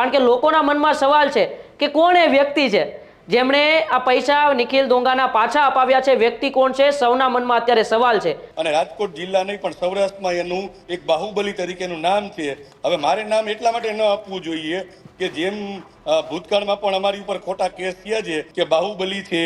કારણ કે લોકોના મનમાં સવાલ છે કે કોણ એ વ્યક્તિ છે? જેમણે આ પૈસા નિખિલ દોંગાના પાછા અપાવ્યા છે, વ્યક્તિ કોણ છે? સૌના મનમાં અત્યારે સવાલ છે. અને રાજકોટ જિલ્લા નહીં, પણ સૌરાષ્ટ્રમાં એનું એક બાહુબલી તરીકેનું નામ છે. હવે મારે નામ એટલા માટે ન આપવું જોઈએ કે જેમ ભૂતકાળમાં પણ અમારી ઉપર ખોટા કેસ થયા છે કે બાહુબલી છે,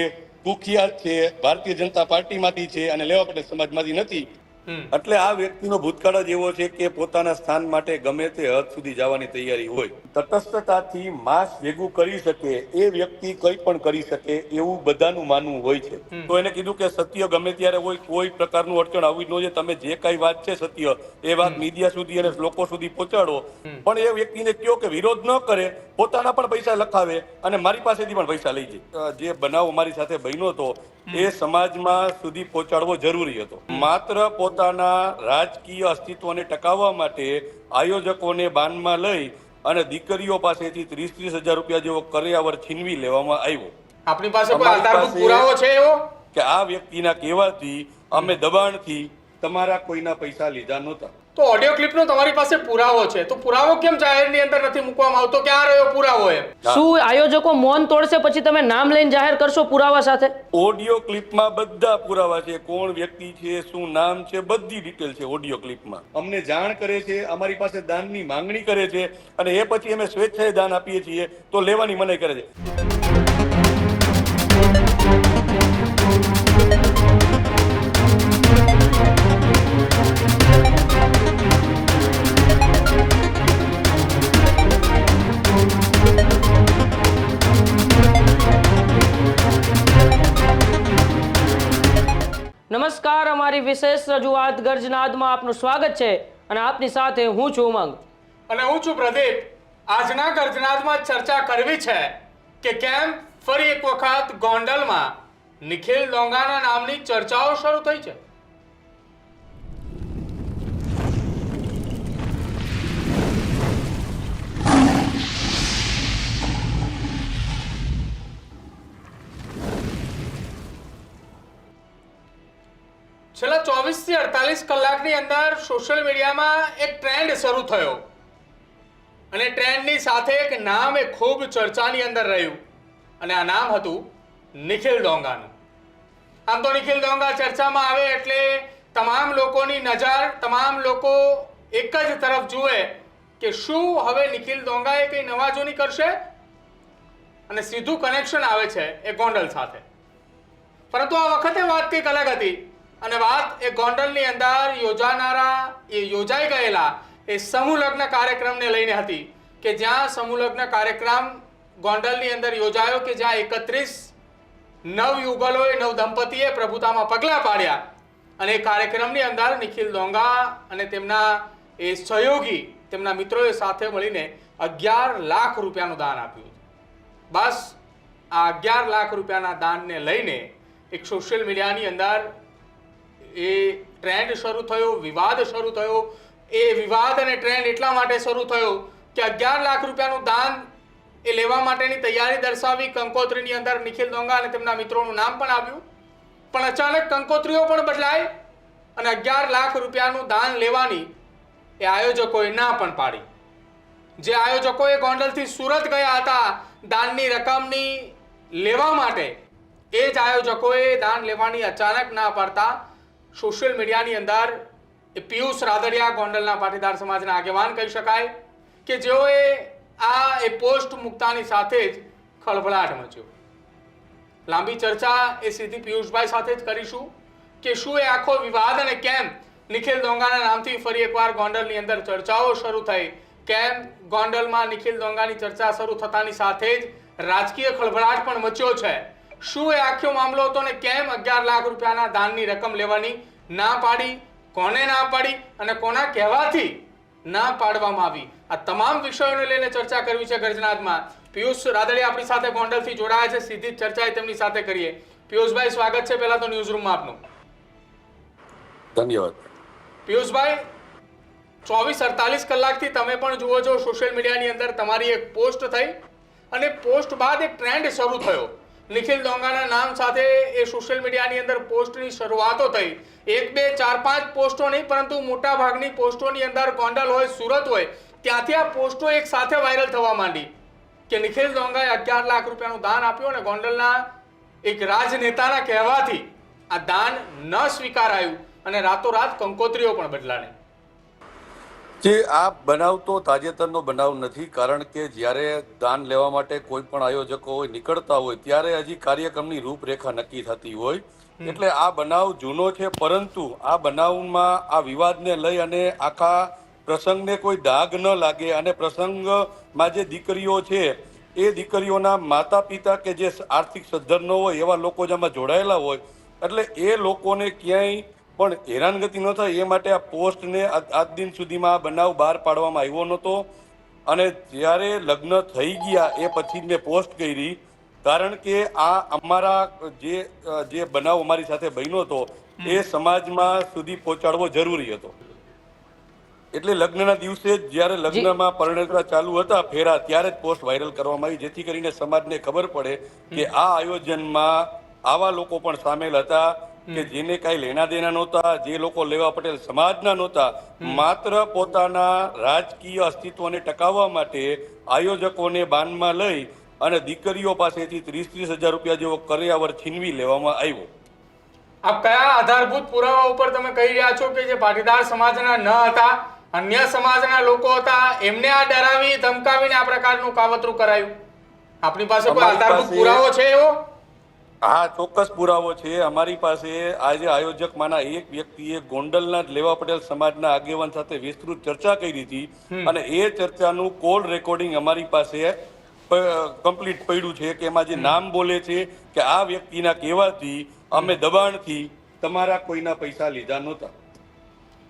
કુખ્યાત છે, ભારતીય જનતા પાર્ટીમાંથી છે અને લેવા પટેલ સમાજમાંથી નથી. એટલે આ વ્યક્તિનો ભૂતકાળ જ એવો છે કે પોતાના સ્થાન માટે ગમે તે હદ સુધી જવાની તૈયારી હોય. તટસ્થતાથી માસ ભેગું કરી શકે એ વ્યક્તિ કંઈ પણ કરી શકે એવું બધાનું માનવું હોય છે. તો એને કીધું કે સત્ય ગમે ત્યારે હોય કોઈ પ્રકારનું અડચણ આવવી ન જોઈએ. તમે જે કઈ વાત છે સત્ય એ વાત મીડિયા સુધી અને લોકો સુધી પહોંચાડો. પણ એ વ્યક્તિને કયો કે વિરોધ ન કરે પોતાના પણ પૈસા લખાવે અને મારી પાસેથી પણ પૈસા લઈ જાય. જે બનાવ મારી સાથે બન્યો હતો એ સમાજમાં સુધી પહોંચાડવો જરૂરી હતો. માત્ર પોતાના રાજકીય અસ્તિત્વને ટકાવવા માટે આયોજકોને બાનમાં લઈ અને દીકરીઓ પાસેથી ત્રીસ ત્રીસ હજાર રૂપિયા જેવો કર્યાવર છીનવી લેવામાં આવ્યો. આપણી પાસે આધારભૂત પુરાવો છે એવો? કે આ વ્યક્તિના કહેવાથી અમે દબાણથી તમારા કોઈના પૈસા લીધા નહોતા. તો ઓડિયો ક્લિપનો તમારી પાસે પુરાવો છે. તો પુરાવો કેમ જાહેરની અંદર નથી મૂકવામાં આવતો? ક્યાં રહ્યો પુરાવો એમ? શું આયોજકો મૌન તોડશે પછી તમે નામ લઈને જાહેર કરશો પુરાવા સાથે? ઓડિયો ક્લિપમાં બધા પુરાવા છે. કોણ વ્યક્તિ છે શું નામ છે બધી ડિટેલ છે ઓડિયો ક્લિપમાં અમને જાણ કરે છે અમારી પાસે દાનની માંગણી કરે છે અને એ પછી અમે સ્વેચ્છાએ દાન આપીએ છીએ તો લેવાની મનાઈ કરે છે. અમારી વિશેષ રજૂઆત ગર્જનાદમાં આપનું સ્વાગત છે અને આપની સાથે હું છું ઉમંગ. અને હું છું પ્રદીપ. આજના ગર્જનાદમાં ચર્ચા કરવી છે કે કેમ ફરી એક વખત ગોંડલમાં નિખિલ ડોંગાના નામની ચર્ચાઓ શરૂ થઈ છે? છેલ્લા ચોવીસથી અડતાલીસ કલાકની અંદર સોશિયલ મીડિયામાં એક ટ્રેન્ડ શરૂ થયો. અને ટ્રેન્ડની સાથે એક નામ એ ખૂબ ચર્ચાની અંદર રહ્યું. અને આ નામ હતું નિખિલ ડોંગાનું. આમ તો નિખિલ ડોંગા ચર્ચામાં આવે એટલે તમામ લોકોની નજર, તમામ લોકો એક જ તરફ જુએ કે શું હવે નિખિલ ડોંગાએ કંઈ નવાજોની કરશે? અને સીધું કનેક્શન આવે છે એ ગોંડલ સાથે. પરંતુ આ વખતે વાત કંઈક અલગ હતી. અને વાત એ ગોંડલની અંદર યોજાનારા, એ યોજાઈ ગયેલા એ સમૂહ લગ્ન કાર્યક્રમને લઈને હતી કે જ્યાં સમૂહ લગ્ન કાર્યક્રમ ગોંડલની અંદર યોજાયો કે જ્યાં એકત્રીસ નવ યુગલોએ નવ દંપતીએ પ્રભુતામાં પગલાં પાડ્યા. અને એ કાર્યક્રમની અંદર નિખિલ ડોંગા અને તેમના એ સહયોગી, તેમના મિત્રોએ સાથે મળીને અગિયાર લાખ રૂપિયાનું દાન આપ્યું બસ, આ અગિયાર લાખ રૂપિયાના દાનને લઈને એક સોશિયલ મીડિયાની અંદર એ ટ્રેન્ડ શરૂ થયો, વિવાદ શરૂ થયો. એ વિવાદ અને ટ્રેન્ડ એટલા માટે શરૂ થયો કે અગિયાર લાખ રૂપિયાનું દાન એ લેવા માટેની તૈયારી દર્શાવી કંકોત્રીની અંદર નિખિલ ડોંગા અને તેમના મિત્રોનું નામ પણ આવ્યું. પણ અચાનક કંકોત્રીઓ પણ બદલાય અને અગિયાર લાખ રૂપિયાનું દાન લેવાની એ આયોજકોએ ના પણ પાડી. જે આયોજકોએ ગોંડલથી સુરત ગયા હતા, દાનની રકમની લેવા માટે એ જ આયોજકોએ દાન લેવાની અચાનક ના પાડતા સોશિયલ મીડિયાની અંદર એ પિયુષ રાદડિયા ગોંડલના પાટીદાર સમાજના આગેવાન કહી શકાય કે જેઓએ આ એ પોસ્ટ મૂકતાની સાથે જ ખળભળાટ મચ્યો. લાંબી ચર્ચા એ સીધી પિયુષભાઈ સાથે જ કરીશું કે શું એ આખો વિવાદ અને કેમ નિખિલ દોંગાના નામથી ફરી એકવાર ગોંડલની અંદર ચર્ચાઓ શરૂ થઈ? કેમ ગોંડલમાં નિખિલ ડોંગાની ચર્ચા શરૂ થતાની સાથે જ રાજકીય ખળભળાટ પણ મચ્યો છે? શું એ આખો મામલો હતો ને કેમ અગિયાર લાખ રૂપિયાના દાનની રકમ લેવાની ના પાડી કોને ના પાડી અને કોના કહેવાથી ના પાડવામાં આવી? આ તમામ વિષયોને લઈને ચર્ચા કરવી છે ગર્જનાદમાં પિયુષ રાદડિયા આપણી સાથે ગોંડલથી જોડાયા છે સીધી ચર્ચા તેમની સાથે કરીએ. પિયુષભાઈ સ્વાગત છે પહેલા તો ન્યૂઝ રૂમમાં આપનું. ધન્યવાદ. પિયુષભાઈ ચોવીસ અડતાલીસ કલાકથી તમે પણ જુઓ છો સોશિયલ મીડિયાની અંદર તમારી એક પોસ્ટ થઈ અને પોસ્ટ બાદ એક ટ્રેન્ડ શરૂ થયો. નિખિલ ડોંગાના નામ સાથે એ સોશિયલ મીડિયાની અંદર પોસ્ટની શરૂઆતો થઈ. એક, બે, ચાર, પાંચ પોસ્ટો નહીં, પરંતુ મોટા ભાગની પોસ્ટોની અંદર ગોંડલ હોય, સુરત હોય, ત્યાંથી આ પોસ્ટો એક સાથે વાયરલ થવા માંડી કે નિખિલ દોંગાએ અગિયાર લાખ રૂપિયાનું દાન આપ્યું અને ગોંડલના એક રાજનેતાના કહેવાથી આ દાન ન સ્વીકારાયું અને રાતોરાત કંકોત્રીઓ પણ બદલાણી. જે આ બનાવ તો તાજેતરનો બનાવ નથી કારણ કે જ્યારે દાન લેવા માટે કોઈ પણ આયોજકો હોય નીકળતા હોય ત્યારે હજી કાર્યક્રમની રૂપરેખા નક્કી થતી હોય. એટલે આ બનાવ જૂનો છે પરંતુ આ બનાવમાં આ વિવાદને લઈ અને આખા પ્રસંગને કોઈ ડાઘ ન લાગે અને પ્રસંગમાં જે દીકરીઓ છે એ દીકરીઓના માતા પિતા કે જે આર્થિક સદ્ધર ન હોય એવા લોકો જેમાં જોડાયેલા હોય. એટલે એ લોકોને ક્યાંય પણ હેરાનગતિ ન થાય એ માટે આ પોસ્ટને આજ આજ દિન સુધીમાં આ બનાવ બહાર પાડવામાં આવ્યો નહોતો. અને જ્યારે લગ્ન થઈ ગયા એ પછી મેં પોસ્ટ કરી. કારણ કે આ અમારા જે જે બનાવ અમારી સાથે બન્યો હતો એ સમાજમાં સુધી પહોંચાડવો જરૂરી હતો. એટલે લગ્નના દિવસે જ્યારે લગ્નમાં પરણેતા ચાલુ હતા ફેરા ત્યારે જ પોસ્ટ વાયરલ કરવામાં આવી જેથી કરીને સમાજને ખબર પડે કે આ આયોજનમાં આવા લોકો પણ સામેલ હતા. કે જેને કાંઈ લેણા દેણા નહોતા જે લોકો લેવા પટેલ સમાજના નહોતા માત્ર પોતાના રાજકીય અસ્તિત્વને ટકાવવા માટે આયોજકોને બાનમાં લઈ અને દીકરીઓ પાસેથી ત્રીસ ત્રીસ હજાર રૂપિયા જેવો કર્યાવર છીનવી લેવામાં આવ્યો. આપ કયા આધારભૂત પુરાવા ઉપર તમે કહી રહ્યા છો કે જે પાટીદાર સમાજના ન હતા અન્ય સમાજના લોકો હતા એમને આ ડરાવી ધમકાવીને આ પ્રકારનું કાવતરું કરાયું? આપણી પાસે કોઈ આધારભૂત પુરાવો છે એવો? હા ચોક્કસ પુરાવો છે. અમારી પાસે આજે આયોજકમાંના એક વ્યક્તિએ ગોંડલના લેવા પટેલ સમાજના આગેવાન સાથે વિસ્તૃત ચર્ચા કરી હતી. અને એ ચર્ચાનું કોલ રેકોર્ડિંગ અમારી પાસે કમ્પ્લીટ પડ્યું છે કે એમાં જે નામ બોલે છે કે આ વ્યક્તિના કહેવાથી અમે દબાણથી તમારા કોઈના પૈસા લીધા નહોતા.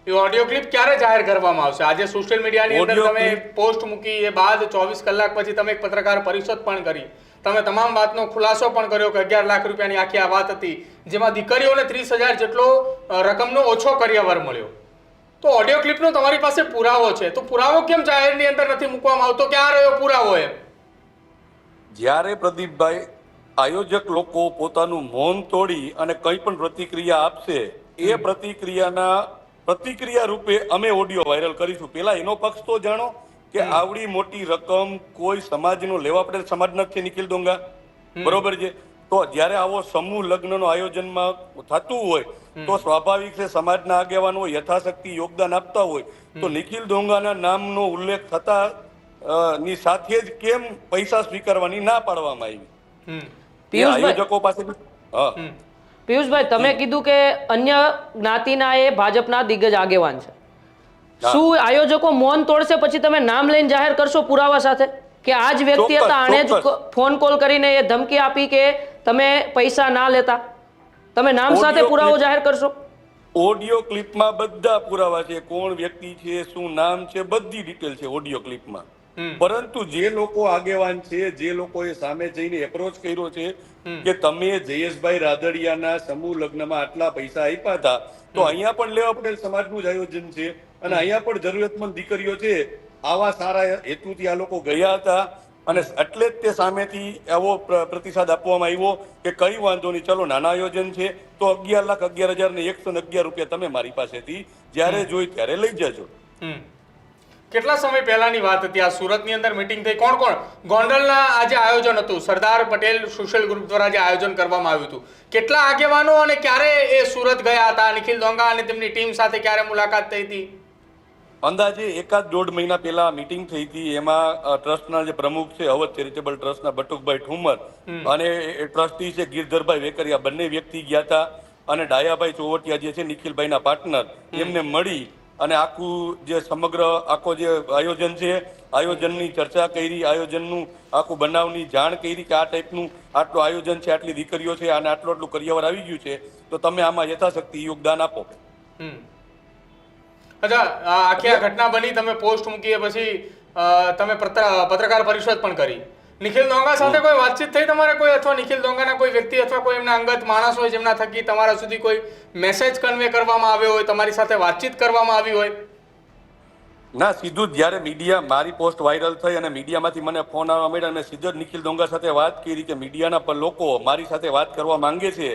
એ ઓડિયો ક્લિપ ક્યારે જાહેર કરવામાં આવશે? આજે સોશિયલ મીડિયાની અંદર તમે પોસ્ટ મૂકી એ બાદ ચોવીસ કલાક પછી તમે એક પત્રકાર પરિષદ પણ કરી. તમે તમામ વાતનો ખુલાસો પણ કર્યો કે અગિયાર લાખ રૂપિયાની આખી આ વાત હતી જેમાં દીકરીઓને ત્રીસ હજાર જેટલો રકમનો ઓછો કરિયાવર મળ્યો. તો ઓડિયો ક્લિપનો તમારી પાસે પુરાવો છે. તો પુરાવો કેમ જાહેરની અંદર નથી મૂકવામાં આવતો? ક્યાં રહ્યો પુરાવો એમ? જ્યારે પ્રદીપભાઈ આયોજક લોકો પોતાનું મૌન તોડી અને કંઈ પણ પ્રતિક્રિયા આપશે એ પ્રતિક્રિયાના પ્રતિક્રિયા રૂપે અમે ઓડિયો વાયરલ કરીશું. પેલા એનો પક્ષ તો જાણો કે આવડી મોટી રકમ કોઈ સમાજનો લેવા પડે સમાજ નથી નિખિલ દોંગા બરોબર છે? તો જ્યારે આવો સમૂહ લગ્નનો આયોજનમાં થતું હોય તો સ્વાભાવિક છે સમાજના આગેવાનો યથાશક્તિ યોગદાન આપતા હોય. તો નિખિલ ડોંગાના નામનો ઉલ્લેખ થતા ની સાથે જ કેમ પૈસા સ્વીકારવાની ના પાડવામાં આવી? આયોજકો પાસે હા. પિયુષભાઈ તમે કીધું કે અન્ય જ્ઞાતિના એ ભાજપના દિગ્ગજ આગેવાન છે. શું આયોજકો મૌન તોડશે પછી તમે નામ લઈને જાહેર કરશો પુરાવા સાથે? કે આ જ વ્યક્તિ હતા આણે જ ફોન કોલ કરીને એ ધમકી આપી કે તમે પૈસા ના લેતા? તમે નામ સાથે પુરાવો જાહેર કરશો? ઓડિયો ક્લિપમાં બધા પુરાવા છે. કોણ વ્યક્તિ છે શું નામ છે બધી ડિટેલ છે ઓડિયો ક્લિપમાં. પરંતુ જે લોકો આગેવાન છે જે લોકોએ સામે જઈને એપ્રોચ કર્યો છે કે તમે જયેશભાઈ રાદડિયાના સમૂહ લગ્નમાં આટલા પૈસા આપ્યા હતા તો અહીંયા પણ લેવા પટેલ સમાજનું જ આયોજન છે. અને અહીંયા પણ જરૂરિયાતમંદ દીકરીઓ છે આવા સારા હેતુથી આ લોકો ગયા હતા. અને એટલે જ તે સામેથી એવો પ્રતિસાદ આપવામાં આવ્યો કે કઈ વાંધો નહીં ચલો નાના આયોજન છે તો અગિયાર લાખ અગિયાર હજાર ને એકસો ને અગિયાર રૂપિયા તમે મારી પાસેથી જ્યારે જોઈ ત્યારે લઈ જજો. કેટલા સમય પહેલાની વાત હતી? આ સુરતની અંદર મીટિંગ થઈ. કોણ કોણ? ગોંડલના આજે આયોજન હતું. સરદાર પટેલ સોશિયલ ગ્રુપ દ્વારા જે આયોજન કરવામાં આવ્યું હતું. કેટલા આગેવાનો અને ક્યારે એ સુરત ગયા હતા? નિખિલ દોંગા અને તેમની ટીમ સાથે ક્યારે મુલાકાત થઈ હતી? અંદાજે એકાદ દોઢ મહિના પહેલા મીટિંગ થઈ હતી. એમાં ટ્રસ્ટના જે પ્રમુખ છે અવધ ચેરિટેબલ ટ્રસ્ટના બટુકભાઈ ઠુમર અને એ ટ્રસ્ટી છે ગિરધરભાઈ વેકરિયા. બંને વ્યક્તિ ગયા હતા અને ડાયાભાઈ ચોવટિયા જે છે નિખિલભાઈના પાર્ટનર એમને મળી અને આખું જે સમગ્ર આખો જે આયોજન છે, આયોજનની ચર્ચા કરી, આયોજનનું આખું બનાવની જાણ કરી કે આ ટાઈપનું આટલું આયોજન છે, આટલી દીકરીઓ છે અને આટલું આટલું કરિયાવર આવી ગયું છે, તો તમે આમાં યથાશક્તિ યોગદાન આપો. અચ્છા આખી આ ઘટના બની, તમે પોસ્ટ મૂકી પછી તમે પત્રકાર પરિષદ પણ કરી નિખિલ દોંગા સાથે કોઈ વાતચીત થઈ તમારે કોઈ અથવા નિખિલ દોંગાના કોઈ વ્યક્તિ અથવા કોઈ એમના અંગત માણસ હોય જેમના થકી તમારા સુધી કોઈ મેસેજ કન્વે કરવામાં આવ્યો હોય, તમારી સાથે વાતચીત કરવામાં આવી હોય? ના સીધું જ્યારે મીડિયા મારી પોસ્ટ વાયરલ થઈ અને મીડિયામાંથી મને ફોન આવવા મળ્યા અને સીધો જ નિખિલ ડોંગા સાથે વાત કરી કે મીડિયાના પર લોકો મારી સાથે વાત કરવા માંગે છે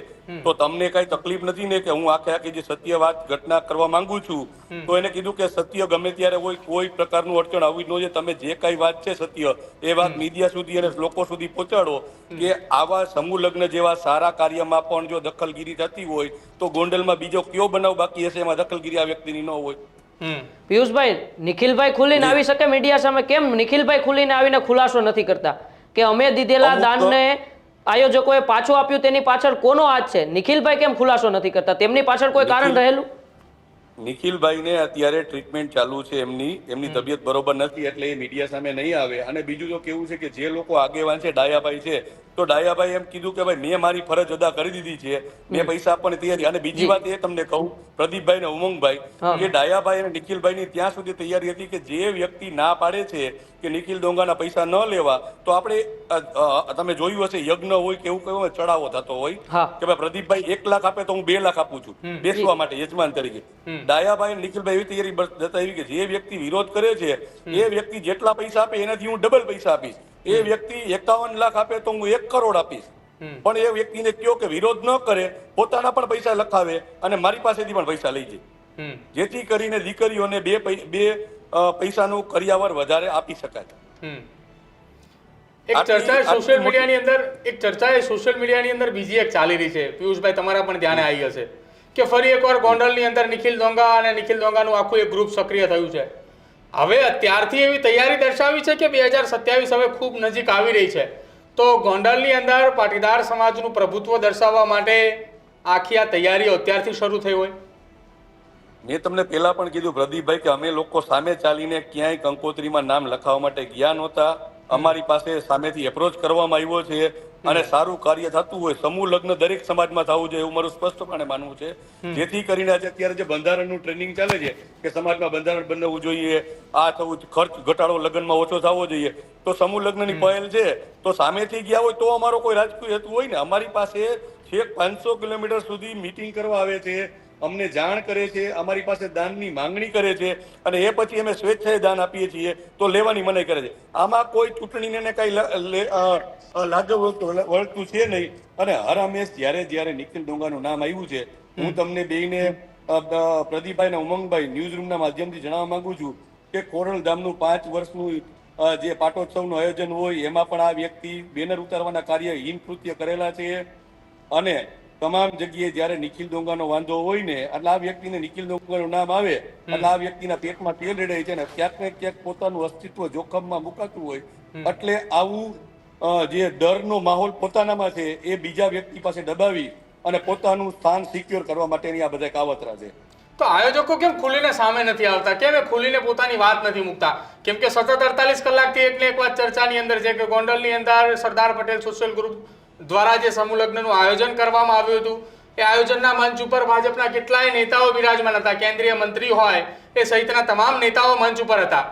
તો તમને કઈ તકલીફ નથી ને કે હું આખે આખી જે સત્ય વાત ઘટના કરવા માંગુ છું? તો એને કીધું કે સત્ય ગમે ત્યારે કોઈ કોઈ પ્રકારનું અડચણ આવવી ન જોઈએ તમે જે કઈ વાત છે સત્ય એ વાત મીડિયા સુધી અને લોકો સુધી પહોંચાડો કે આવા સમૂહ લગ્ન જેવા સારા કાર્યમાં પણ જો દખલગીરી થતી હોય તો ગોંડલમાં બીજો કયો બનાવ બાકી હશે? એમાં દખલગીરી આ વ્યક્તિની ન હોય. પિયુષભાઈ નિખિલભાઈ ખુલીને આવી શકે મીડિયા સામે? કેમ નિખિલભાઈ ખુલીને આવીને ખુલાસો નથી કરતા? કે અમે દીધેલા દાનને આયોજકોએ પાછું આપ્યું તેની પાછળ કોનો હાથ છે? નિખિલભાઈ કેમ ખુલાસો નથી કરતા? તેમની પાછળ કોઈ કારણ રહેલું? નિખિલભાઈને અત્યારે ટ્રીટમેન્ટ ચાલુ છે એમની એમની તબિયત બરોબર નથી એટલે એ મીડિયા સામે નહીં આવે. અને બીજું તો કેવું છે કે જે લોકો આગેવાન છે ડાયાભાઈ છે તો ડાયાભાઈ એમ કીધું કે ભાઈ મેં મારી ફરજ અદા કરી દીધી છે. મેં પૈસા આપવાની તૈયારી અને બીજી વાત એ તમને કહું પ્રદીપભાઈ ને ઉમંગભાઈ. કે ડાયાભાઈ અને નિખિલભાઈની ત્યાં સુધી તૈયારી હતી કે જે વ્યક્તિ ના પાડે છે કે નિખિલ ડોંગાના પૈસા ન લેવા તો આપણે તમે જોયું હશે યજ્ઞ હોય કે એવું કયું ચડાવો થતો હોય કે ભાઈ પ્રદીપભાઈ એક લાખ આપે તો હું બે લાખ આપું છું બેસવા માટે યજમાન તરીકે. ડાયાભાઈ નિખિલભાઈ એવી તૈયારી જતા જતાવી કે જે વ્યક્તિ વિરોધ કરે છે એ વ્યક્તિ જેટલા પૈસા આપે એનાથી હું ડબલ પૈસા આપીશ. એ વ્યક્તિ એકાવન લાખ આપે તો હું એક કરોડ આપીશ. પણ એ વ્યક્તિને કયો કે વિરોધ ન કરે પોતાના પણ પૈસા લખાવે અને મારી પાસેથી પણ પૈસા લઈ જાય. જેથી કરીને દીકરીઓને બે બે પૈસાનું કરિયાવર વધારે આપી શકાય. એક ચર્ચા સોશિયલ મીડિયાની અંદર એક ચર્ચા એ સોશિયલ મીડિયાની અંદર બીજી એક ચાલી રહી છે. પિયુષભાઈ તમારા પણ ધ્યાને આવી હશે. કે ફરી એકવાર ગોંડલની અંદર નિખિલ દોંગા અને નિખિલ દોંગાનું આખું એક ગ્રુપ સક્રિય થયું છે. હવે અત્યારથી એવી તૈયારી દર્શાવી છે કે બે હજાર સત્યાવીસ હવે ખૂબ નજીક આવી રહી છે. તો ગોંડલની અંદર પાટીદાર સમાજનું પ્રભુત્વ દર્શાવવા માટે આખી આ તૈયારીઓ અત્યારથી શરૂ થઈ હોય. મેં તમને પહેલા પણ કીધું પ્રદીપભાઈ કે અમે લોકો સામે ચાલીને ક્યાંય કંકોત્રીમાં નામ લખાવવા માટે ગયા નહોતા. અમારી પાસે સામેથી એપ્રોચ કરવામાં આવ્યો છે અને સારું કાર્ય થતું હોય સમૂહ લગ્ન દરેક સમાજમાં થવું જોઈએ એવું મારું સ્પષ્ટપણે માનવું છે. જેથી કરીને આજે અત્યારે જે બંધારણનું ટ્રેનિંગ ચાલે છે કે સમાજમાં બંધારણ બનાવવું જોઈએ આ થવું ખર્ચ ઘટાડો લગ્નમાં ઓછો થવો જોઈએ તો સમૂહ લગ્નની પહેલ છે તો સામેથી ગયા હોય તો અમારો કોઈ રાજકીય હેતુ હોય ને. અમારી પાસે છેક પાંચસો કિલોમીટર સુધી મીટિંગ કરવા આવે છે. અમને જાણ કરે છે અમારી પાસે દાનની માંગણી કરે છે અને એ પછી અમે સ્વેચ્છાએ દાન આપીએ છીએ તો લેવાની મનાઈ કરે છે. આમાં કોઈ ચૂંટણીને કઈ લ- લે- અ, અ, લાગે વળતું છે નહીં. અને હર હંમેશ જ્યારે જ્યારે નિખિલ ડોંગાનું નામ આવ્યું છે હું તમને બેને પ્રદીપભાઈ અને ઉમંગભાઈ ન્યૂઝ રૂમના માધ્યમથી જણાવવા માંગુ છું કે ખોરલધામનું પાંચ વર્ષનું જે પાટોત્સવનું આયોજન હોય એમાં પણ આ વ્યક્તિ બેનર ઉતારવાના કાર્ય હિન કૃત્ય કરેલા છે. અને તમામ જગ્યાએ જ્યારે નિખિલ ડોંગાનો વાંધો હોય ને એટલે આ વ્યક્તિને નિખિલ ડોંગાનું નામ આવે એટલે આ વ્યક્તિના પેટમાં તેલ રેડાય છે ને ક્યાંક ને ક્યાંક પોતાનું અસ્તિત્વ જોખમમાં મુકાતું હોય. એટલે આવું જે ડરનો માહોલ પોતાનામાં છે એ બીજા વ્યક્તિ પાસે દબાવી અને પોતાનું સ્થાન સિક્યોર કરવા માટેની આ બધા કાવતરા છે. તો આયોજકો કેમ ખુલીને સામે નથી આવતા? કેમ એ ખુલીને પોતાની વાત નથી મૂકતા? કેમ કે સતત અડતાલીસ કલાકથી એટલે એક વાત ચર્ચાની અંદર છે કે ગોંડલની અંદર સરદાર પટેલ સોશિયલ ગ્રુપ દ્વારા જે સમૂહ લગ્નનું આયોજન કરવામાં આવ્યું હતું એ આયોજનના મંચ ઉપર ભાજપના કેટલાય નેતાઓ બિરાજમાન હતા. કેન્દ્રીય મંત્રી હોય એ સહિતના તમામ નેતાઓ મંચ ઉપર હતા.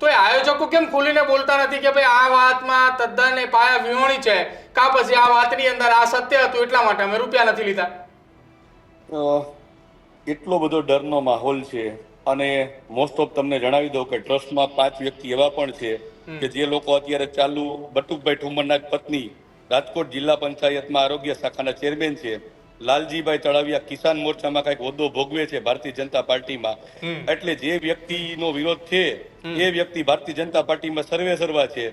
તો એ આયોજકો કેમ ખુલીને બોલતા નથી કે ભાઈ આ વાતમાં તદ્દન એ પાયા વિહોણી છે? કા પછી આ વાતની અંદર આ સત્ય હતું એટલા માટે અમે રૂપિયા નથી લીધા. એટલો બધો ડરનો માહોલ છે અને મોસ્ટ ઓફ તમને જણાવી દઉં કે ટ્રસ્ટમાં પાંચ વ્યક્તિ એવા પણ છે કે જે લોકો અત્યારે ચાલુ બટુકભાઈ ઠુમરના પત્ની રાજકોટ જિલ્લા પંચાયતમાં આરોગ્ય શાખાના ચેરમેન છે. લાલજીભાઈ તળાવિયા કિસાન મોરચામાં કંઈક હોદ્દો ભોગવે છે ભારતીય જનતા પાર્ટીમાં. એટલે જે વ્યક્તિનો વિરોધ છે એ વ્યક્તિ ભારતીય જનતા પાર્ટીમાં સર્વે સર્વા છે.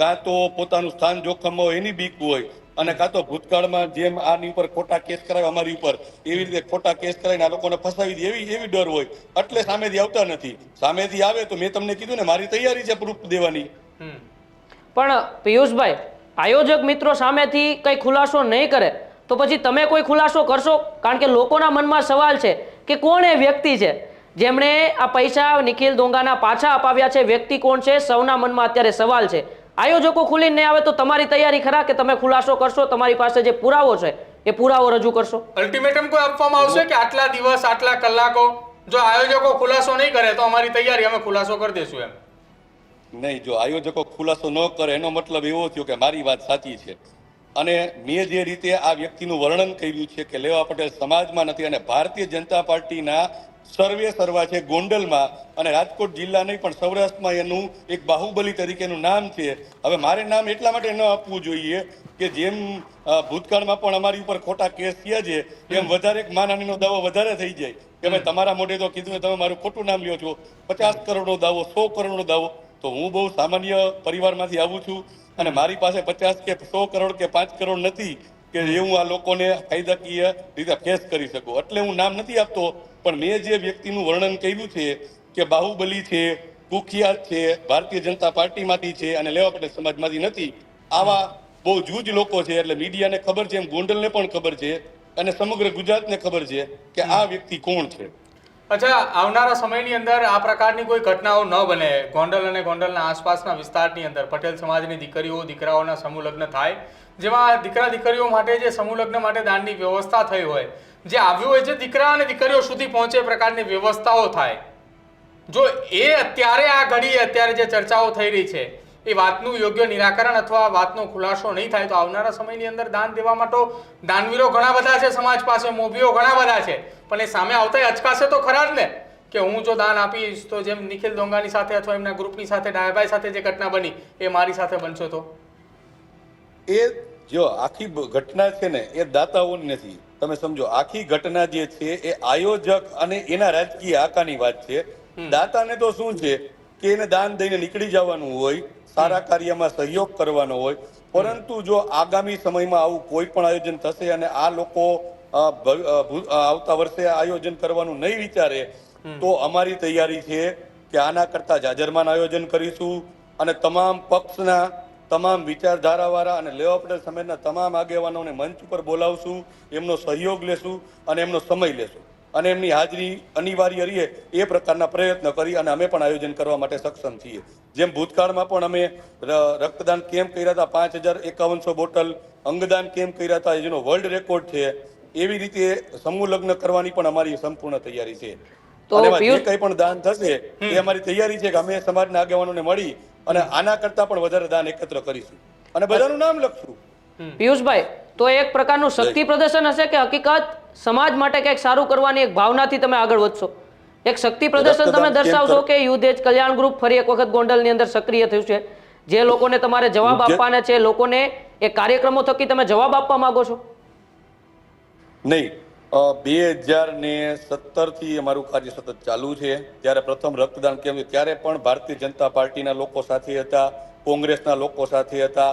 કાં તો પોતાનું સ્થાન જોખમમાં હોય એની બીક હોય અને કાં તો ભૂતકાળમાં જેમ આની ઉપર ખોટા કેસ કરાવે અમારી ઉપર એવી રીતે ખોટા કેસ કરાવીને આ લોકોને ફસાવી દે એવી એવી ડર હોય. એટલે સામેથી આવતા નથી. સામેથી આવે તો મેં તમને કીધું ને મારી તૈયારી છે પ્રૂફ દેવાની. પણ પિયુષભાઈ આયોજક મિત્રો સામેથી કંઈ ખુલાસો નહીં કરે, તો પછી તમે કોઈ ખુલાસો કરશો? કારણ કે લોકોના મનમાં સવાલ છે કે કોણ એ વ્યક્તિ છે? જેમણે આ પૈસા નિખિલ દોંગાના પાછા અપાવ્યા છે, વ્યક્તિ કોણ છે? સૌના મનમાં અત્યારે સવાલ છે. આયોજકો ખુલીને નહીં આવે તો તમારી તૈયારી ખરા કે તમે ખુલાસો કરશો? તમારી પાસે જે પુરાવો છે, એ પુરાવો રજૂ કરશો? અલ્ટિમેટમ કોઈ આપવામાં આવશે કે આટલા દિવસ, આટલા કલાકો? જો આયોજકો ખુલાસો નહીં કરે, તો અમારી તૈયારી અમે ખુલાસો કરી દઈશું એમ. નહીં જો આયોજકો ખુલાસો ન કરે એનો મતલબ એવો થયો કે મારી વાત સાચી છે. અને મેં જે રીતે આ વ્યક્તિનું વર્ણન કર્યું છે કે લેવા પટેલ સમાજમાં નથી અને ભારતીય જનતા પાર્ટીના સર્વે સર્વા છે ગોંડલમાં અને રાજકોટ જિલ્લા નહીં પણ સૌરાષ્ટ્રમાં એનું એક બાહુબલી તરીકેનું નામ છે. હવે મારે નામ એટલા માટે ન આપવું જોઈએ કે જેમ ભૂતકાળમાં પણ અમારી ઉપર ખોટા કેસ થયા છે એમ વધારે એક માનહાનિનો દાવો વધારે થઈ જાય. કે ભાઈ તમારા મોઢે તો કીધું તમે મારું ખોટું નામ લ્યો છો. પચાસ કરોડનો દાવો સો કરોડનો દાવો. તો હું બહુ સામાન્ય પરિવારમાંથી આવું છું અને મારી પાસે પચાસ કે સો કરોડ કે પાંચ કરોડ નથી કે એ હું આ લોકોને કાયદાકીય રીતે ફેસ કરી શકું. એટલે હું નામ નથી આપતો, પણ મેં જે વ્યક્તિનું વર્ણન કર્યું છે કે બાહુબલી છે, કુખ્યાત છે, ભારતીય જનતા પાર્ટીમાંથી છે અને લેવા પટેલ સમાજમાંથી નથી, આવા બહુ જૂજ લોકો છે. એટલે મીડિયાને ખબર છે, એમ ગોંડલને પણ ખબર છે અને સમગ્ર ગુજરાતને ખબર છે કે આ વ્યક્તિ કોણ છે. અચ્છા, આવનારા સમયની અંદર આ પ્રકારની કોઈ ઘટનાઓ ન બને. ગોંડલ અને ગોંડલના આસપાસના વિસ્તારની અંદર પટેલ સમાજની દીકરીઓ, દીકરાઓના સમૂહ લગ્ન થાય. જેમાં દીકરા દીકરીઓ માટે જે સમૂહ લગ્ન માટે દાનની વ્યવસ્થા થઈ હોય, જે આવ્યું હોય છે, દીકરા અને દીકરીઓ સુધી પહોંચે પ્રકારની વ્યવસ્થાઓ થાય. જો એ અત્યારે આ ઘડીએ અત્યારે જે ચર્ચાઓ થઈ રહી છે એ વાતનું યોગ્ય નિરાકરણ અથવા વાતનો ખુલાસો નહીં થાય તો આવનારા સમયની અંદર દાન દેવા માટે દાનવીરો ઘણા બધા છે સમાજ પાસે મોભીઓ ઘણા બધા છે. પણ એ સામે આવતા અચકાશે તો ખરા જ ને? કે હું જો દાન આપીશ તો જેમ નિખિલ દોંગાની સાથે અથવા એમના ગ્રુપની સાથે ડાયાભાઈ સાથે જે ઘટના બની એ મારી સાથે બનશો તો? એ જો આખી ઘટના છે ને એ દાતાઓની નથી. તમે સમજો આખી ઘટના જે છે એ આયોજક અને એના રાજકીય આકાની વાત છે. દાતાને તો શું છે? કે એને દાન દઈને નીકળી જવાનું હોય સારા કાર્યમાં સહયોગ કરવાનો હોય પરંતુ જો આગામી સમયમાં આવું કોઈ પણ આયોજન થશે અને આ લોકો આવતા વર્ષે આયોજન કરવાનું નહીં વિચારે તો અમારી તૈયારી છે કે આના કરતા જાજરમાન આયોજન કરીશું અને તમામ પક્ષના તમામ વિચારધારાવાળા અને લેવા સમયના તમામ આગેવાનોને મંચ ઉપર બોલાવશું એમનો સહયોગ લેશું અને એમનો સમય લેશું. અને એમની હાજરી અનિવાર્ય રહીએ એ પ્રકારના પ્રયત્ન કરી અને અમે પણ આયોજન કરવા માટે સક્ષમ છીએ. જેમ ભૂતકાળમાં પણ અમે રક્તદાન કેમ્પ કર્યા હતા પાંચ હજાર એકાવનસો બોટલ અંગદાન કેમ્પ કર્યા હતા જેનો વર્લ્ડ રેકોર્ડ છે એવી રીતે સમૂહ લગ્ન કરવાની પણ અમારી સંપૂર્ણ તૈયારી છે. કઈ અને જે કંઈ પણ દાન થશે એ અમારી તૈયારી છે કે અમે સમાજના આગેવાનોને મળી અને આના કરતા પણ વધારે દાન એકત્ર કરીશું. અને બધાનું નામ લખશું. પિયુષભાઈ તો એક પ્રકારનું શક્તિ પ્રદર્શન હશે કે હકીકત સમાજ માટે કંઈક સારું કરવાની એક ભાવનાથી તમે આગળ વધશો? એક શક્તિ પ્રદર્શન તમે દર્શાવશો કે યુદ્ધ એજ કલ્યાણ ગ્રુપ ફરી એક વખત ગોંડલની અંદર સક્રિય થયું છે. જે લોકોને તમારે જવાબ આપવાના છે લોકોને એ કાર્યક્રમો થકી તમે જવાબ આપવા માંગો છો? નહીં. બે હજાર ને સત્તરથી અમારું કાર્ય સતત ચાલુ છે. ત્યારે પ્રથમ રક્તદાન કેમ્પ ત્યારે પણ ભારતીય જનતા પાર્ટીના લોકો સાથે હતા કોંગ્રેસના લોકો સાથે હતા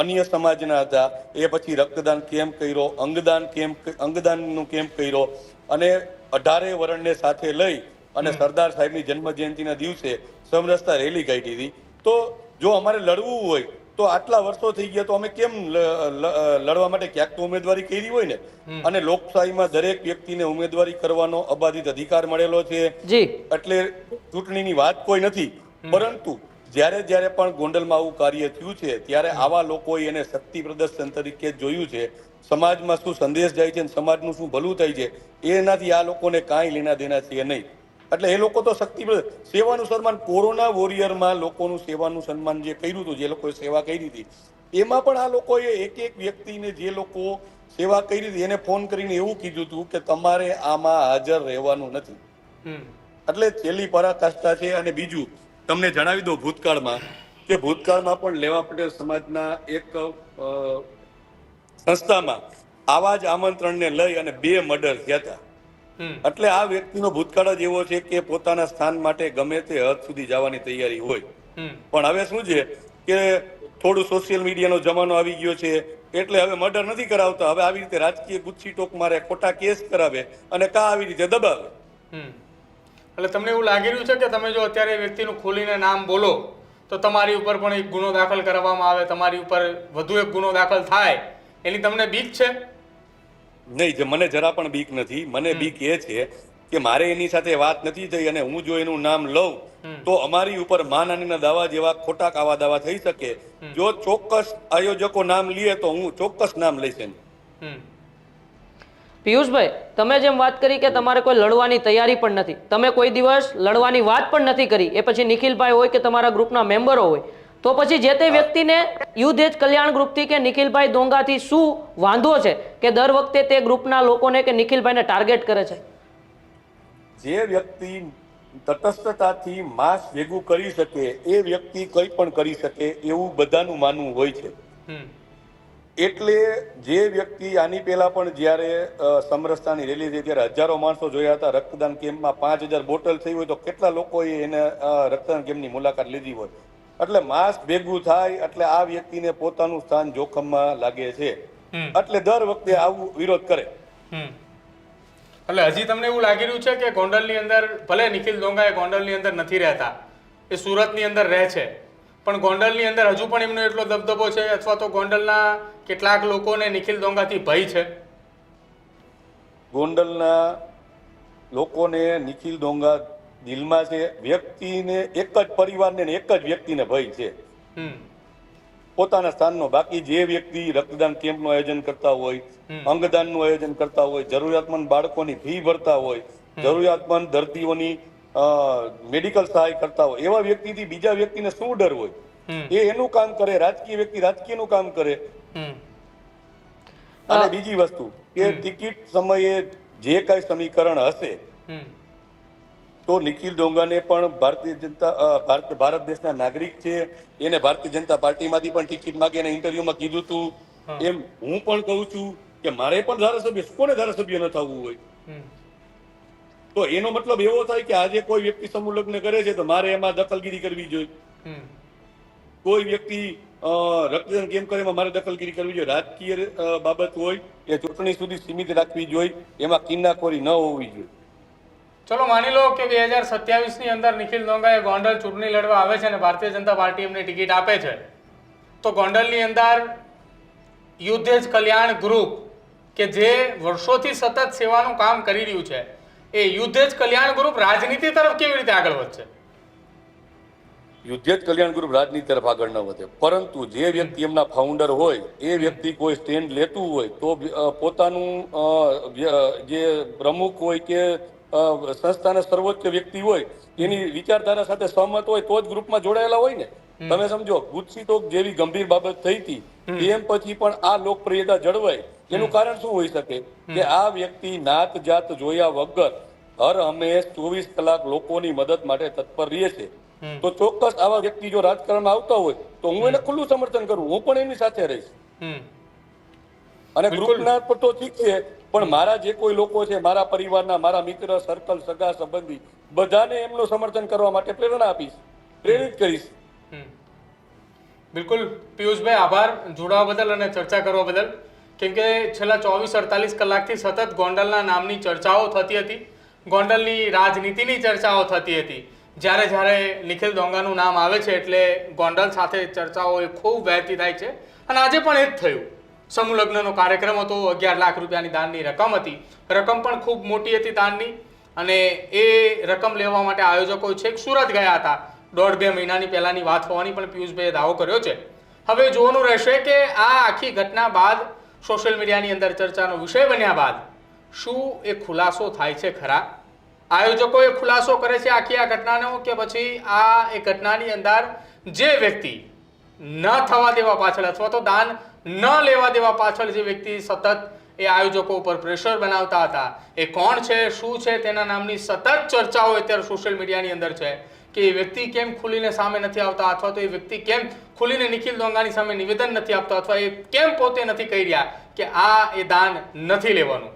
અન્ય સમાજના હતા. એ પછી રક્તદાન કેમ્પ કર્યો? અંગદાન કેમ્પ અંગદાનનું કેમ્પ કર્યો? અને અઢારે વરણને સાથે લઈ અને સરદાર સાહેબની જન્મ જયંતિના દિવસે સમરસતા રેલી કાઢી હતી. તો જો અમારે લડવું હોય તો આટલા વર્ષો થઈ ગયા તો અમે કેમ લડવા માટે ક્યાંક તો ઉમેદવારી કરી હોય ને? અને લોકશાહીમાં દરેક વ્યક્તિને ઉમેદવારી કરવાનો અબાધિત અધિકાર મળેલો છે. એટલે ચૂંટણીની વાત કોઈ નથી. પરંતુ જ્યારે જ્યારે પણ ગોંડલમાં આવું કાર્ય થયું છે ત્યારે આવા લોકોએ એને શક્તિ પ્રદર્શન તરીકે જોયું છે. સમાજમાં શું સંદેશ જાય છે અને સમાજનું શું ભલું થાય છે એનાથી આ લોકોને કાંઈ લેના દેના છે નહીં. એટલે એ લોકો તો શક્તિ સેવાનું સન્માન કોરોના વોરિયરમાં લોકોનું સેવાનું સન્માન જે કર્યું હતું જે લોકોએ સેવા કરી હતી એમાં પણ આ લોકોએ એક એક વ્યક્તિને જે લોકો સેવા કરી હતી એને ફોન કરીને એવું કીધું હતું કે તમારે આમાં હાજર રહેવાનું નથી. એટલે છેલ્લી પરાકાષ્ઠા છે અને બીજું તમને જણાવી દઉં ભૂતકાળમાં કે ભૂતકાળમાં પણ લેવા પટેલ સમાજના એક સંસ્થામાં આવા જ આમંત્રણને લઈ અને બે મર્ડર થયા હતા. એટલે આ વ્યક્તિનો ભૂતકાળ જ એવો છે કે પોતાના સ્થાન માટે ગમે તે હદ સુધી જવાની તૈયારી હોય. પણ હવે શું છે કે થોડું સોશિયલ મીડિયાનો જમાનો આવી ગયો છે એટલે હવે મર્ડર નથી કરાવતા. હવે આવી રીતે રાજકીય ગુચ્છી ટોક મારે ખોટા કેસ કરાવે અને કા આવી રીતે દબાવે. એટલે તમને એવું લાગી રહ્યું છે કે તમે જો અત્યારે વ્યક્તિનું ખોલીને નામ બોલો તો તમારી ઉપર પણ એક ગુનો દાખલ કરવામાં આવે તમારી ઉપર વધુ એક ગુનો દાખલ થાય એની તમને બીક છે? નહીં જે મને જરા પણ બીક નથી. મને બીક એ છે કે મારે એની સાથે વાત નથી થઈ અને હું જો એનું નામ લઉં તો અમારી ઉપર માનહાનિના દાવા જેવા ખોટા કાવા દાવા થઈ શકે. જો ચોક્કસ આયોજકો નામ લે તો હું ચોક્કસ નામ લઈશ એનું. પિયુષભાઈ તમે જેમ વાત કરી કે તમારે કોઈ લડવાની તૈયારી પણ નથી તમે કોઈ દિવસ લડવાની વાત પણ નથી કરી એ પછી નિખિલભાઈ હોય કે તમારા ગ્રુપના મેમ્બરો હોય તો પછી જે તે વ્યક્તિને યુદ્ધ એજ કલ્યાણ ગ્રુપથી કે નિખિલભાઈ દોંગાથી શું વાંધો છે કે દર વખતે તે ગ્રુપના લોકોને કે નિખિલભાઈને ટાર્ગેટ કરે છે? જે વ્યક્તિ તટસ્થતાથી માસ ભેગું કરી શકે એ વ્યક્તિ કંઈ પણ કરી શકે એવું બધાનું માનવું હોય છે. હમ. એટલે જે વ્યક્તિ આની પહેલા પણ જ્યારે સમરસતાની રેલી થઈ ત્યારે હજારો માણસો જોયા હતા રક્તદાન કેમ્પમાં પાંચ હજાર બોટલ થઈ હોય તો કેટલા લોકોએ એને રક્તદાન કેમ્પની મુલાકાત લીધી હોય. એટલે માસ્ક ભેગું થાય એટલે આ વ્યક્તિને પોતાનું સ્થાન જોખમમાં લાગે છે. એટલે દર વખતે આવું વિરોધ કરે. એટલે હજી તમને એવું લાગી રહ્યું છે કે ગોંડલની અંદર ભલે નિખિલ ડોંગા એ ગોંડલની અંદર નથી રહેતા એ સુરતની અંદર રહે છે. પણ ગોંડલની અંદર હજુ પણ એમનો એટલો દબદબો છે અથવા તો ગોંડલના કેટલાક લોકોને નિખિલ દોંગાથી ભય છે? ગોંડલના લોકોને નિખિલ ડોંગા દિલમાં છે વ્યક્તિને એક જ પરિવારને એક જ વ્યક્તિને ભય છે. પોતાના સ્થાનનો બાકી જે વ્યક્તિ રક્તદાન કેમ્પનું આયોજન કરતા હોય. અંગદાનનું આયોજન કરતા હોય જરૂરિયાતમંદ બાળકોની ફી ભરતા હોય જરૂરિયાતમંદ દર્દીઓની મેડિકલ સહાય કરતા હોય. એવા વ્યક્તિથી બીજા વ્યક્તિને શું ડર હોય? એ એનું કામ કરે રાજકીય વ્યક્તિ રાજકીયનું કામ કરે. અને બીજી વસ્તુ કે ટિકિટ સમયે જે કાંઈ સમીકરણ હશે તો નિખિલ ડોંગાને પણ ભારતીય જનતા ભારત ભારત દેશના નાગરિક છે. એને ભારતીય જનતા પાર્ટીમાંથી પણ ટિકિટ માગી એને ઇન્ટરવ્યુમાં કીધું હતું એમ હું પણ કહું છું કે મારે પણ ધારાસભ્ય કોને ધારાસભ્ય ન થવું હોય? તો એનો મતલબ એવો થાય કે આજે કોઈ વ્યક્તિ સમૂહ લગ્ન કરે છે તો મારે એમાં દખલગીરી કરવી જોઈએ. કોઈ વ્યક્તિ રક્તદાન કેમ કરે એમાં મારે દખલગીરી કરવી જોઈએ. રાજકીય બાબત હોય એ ચૂંટણી સુધી સીમિત રાખવી જોઈએ એમાં કિન્નાખોરી ન હોવી જોઈએ. ચલો માની લો કે બે હજાર સત્યાવીસની અંદર નિખિલ ડોંગાએ ગોંડલ ચૂંટણી લડવા આવે છે અને ભારતીય જનતા પાર્ટી એમને ટિકિટ આપે છે. તો ગોંડલની અંદર યુદ્ધેજ કલ્યાણ ગ્રુપ કે જે વર્ષોથી સતત સેવાનું કામ કરી રહ્યું છે એ યુદ્ધેજ કલ્યાણ ગ્રુપ રાજનીતિ તરફ કેવી રીતે આગળ વધશે? યુદ્ધેજ કલ્યાણ ગ્રુપ રાજનીતિ તરફ આગળ ન વધે. પરંતુ જે વ્યક્તિ એમના ફાઉન્ડર હોય એ વ્યક્તિ કોઈ સ્ટેન્ડ લેતું હોય તો પોતાનું જે પ્રમુખ હોય કે સંસ્થાના સર્વોચ્ચ વ્યક્તિ હોય એની વિચારધારા સાથે સહમત હોય તો જ ગ્રુપમાં જોડાયેલા હોય ને. તમે સમજો ગુજસી ટોક જેવી ગંભીર બાબત થઈ હતી તેમ પછી પણ આ લોકપ્રિયતા જળવાય. એનું કારણ શું હોઈ શકે? કે આ વ્યક્તિ નાત જાત જોયા વગર હર હંમેશ ચોવીસ કલાક લોકોની મદદ માટે તત્પર રહે છે. તો ચોક્કસ આવા વ્યક્તિ જો રાજકારણમાં આવતા હોય તો હું એને ખુલ્લું સમર્થન કરું હું પણ એમની સાથે રહીશ. અને. ગ્રુપના પર તો ઠીક છે પણ મારા જે કોઈ લોકો છે મારા પરિવારના મારા મિત્ર સર્કલ સગા સંબંધી બધાને એમનું સમર્થન કરવા માટે પ્રેરણા આપીશ પ્રેરિત કરીશ. બિલકુલ. પિયુષભાઈ આભાર જોડાવા બદલ અને ચર્ચા કરવા બદલ. કેમ કે છેલ્લા ચોવીસ અડતાલીસ કલાકથી સતત ગોંડલના નામની ચર્ચાઓ થતી હતી. ગોંડલની રાજનીતિની ચર્ચાઓ થતી હતી. જ્યારે જ્યારે નિખિલ દોંગાનું નામ આવે છે એટલે ગોંડલ સાથે ચર્ચાઓ એ ખૂબ વહેતી થાય છે. અને આજે પણ એ જ થયું. સમૂહ લગ્નનો કાર્યક્રમ હતો, અગિયાર લાખ રૂપિયાની દાનની રકમ હતી. રકમ પણ ખૂબ મોટી હતી દાનની. અને એ રકમ લેવા માટે આયોજકો છેક સુરત ગયા હતા. દોઢ બે મહિનાની પહેલાંની વાત હોવાની પણ પિયુષભાઈએ દાવો કર્યો છે. હવે જોવાનું રહેશે કે આ આખી ઘટના બાદ સોશિયલ મીડિયાની અંદર ચર્ચાનો વિષય બન્યા બાદ શું એ ખુલાસો થાય છે ખરા? આયોજકો એ ખુલાસો કરે છે આખી આ ઘટનાનો કે પછી આ એ ઘટનાની અંદર જે વ્યક્તિ ન થવા દેવા પાછળ અથવા તો દાન ન લેવા દેવા પાછળ જે વ્યક્તિ સતત એ આયોજકો ઉપર પ્રેશર બનાવતા હતા, એ કોણ છે, શું છે, તેના નામની સતત ચર્ચાઓ અત્યારે સોશિયલ મીડિયાની અંદર છે કે એ વ્યક્તિ કેમ ખુલીને સામે નથી આવતા અથવા તો એ વ્યક્તિ કેમ ખુલીને નિખિલ દોંગાની સામે નિવેદન નથી આપતો અથવા એ કેમ પોતે નથી કહી રહ્યા કે આ એ દાન નથી લેવાનું.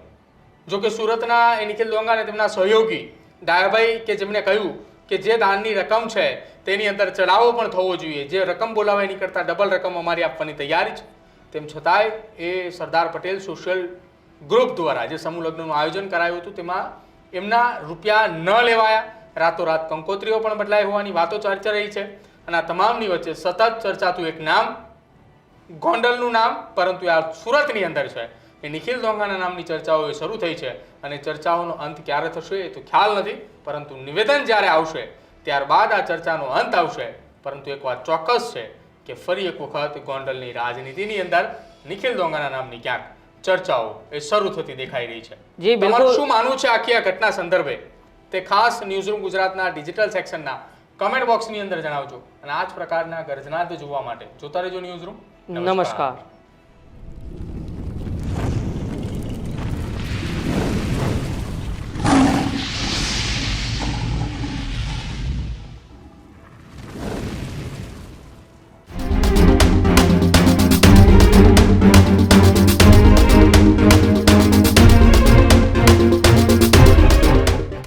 જો કે સુરતના એ નિખિલ ડોંગા અને તેમના સહયોગી ડાયાભાઈ કે જેમણે કહ્યું કે જે દાનની રકમ છે તેની અંદર ચડાવો પણ થવો જોઈએ. જે રકમ બોલાવે એની કરતાં ડબલ રકમ અમારી આપવાની તૈયારી છે. તેમ છતાંય એ સરદાર પટેલ સોશિયલ ગ્રુપ દ્વારા જે સમૂહ લગ્નનું આયોજન કરાયું હતું, તેમાં એમના રૂપિયા ન લેવાયા. રાતોરાત કંકોત્રીઓ પણ બદલાઈ હોવાની વાતો ચર્ચા રહી છે અને આ તમામની વચ્ચે સતત ચર્ચાતું એક નામ, ગોંડલનું નામ, પરંતુ આ સુરતની અંદર છે. એ નિખિલ દોંગાના નામની ચર્ચાઓ શરૂ થઈ છે અને ચર્ચાઓનો અંત ક્યારે થશે એ તો ખ્યાલ નથી પરંતુ નિવેદન જ્યારે આવશે ત્યારબાદ આ ચર્ચાનો અંત આવશે. પરંતુ એક વાત ચોક્કસ છે કે ફરી એક વખત ગોંડલની રાજનીતિની અંદર નિખિલ દોંગાના નામની ક્યાંક ચર્ચાઓ એ શરૂ થતી દેખાઈ રહી છે. જી, તમારું શું માનવું છે આખી આ ઘટના સંદર્ભે? તે ખાસ ન્યૂઝરૂમ ગુજરાતના ડિજિટલ સેક્શનના કમેન્ટ બોક્સની અંદર જણાવજો. અને આ જ પ્રકારના ગર્જનાદ જોવા માટે જોતા રહેજો ન્યૂઝરૂમ. નમસ્કાર.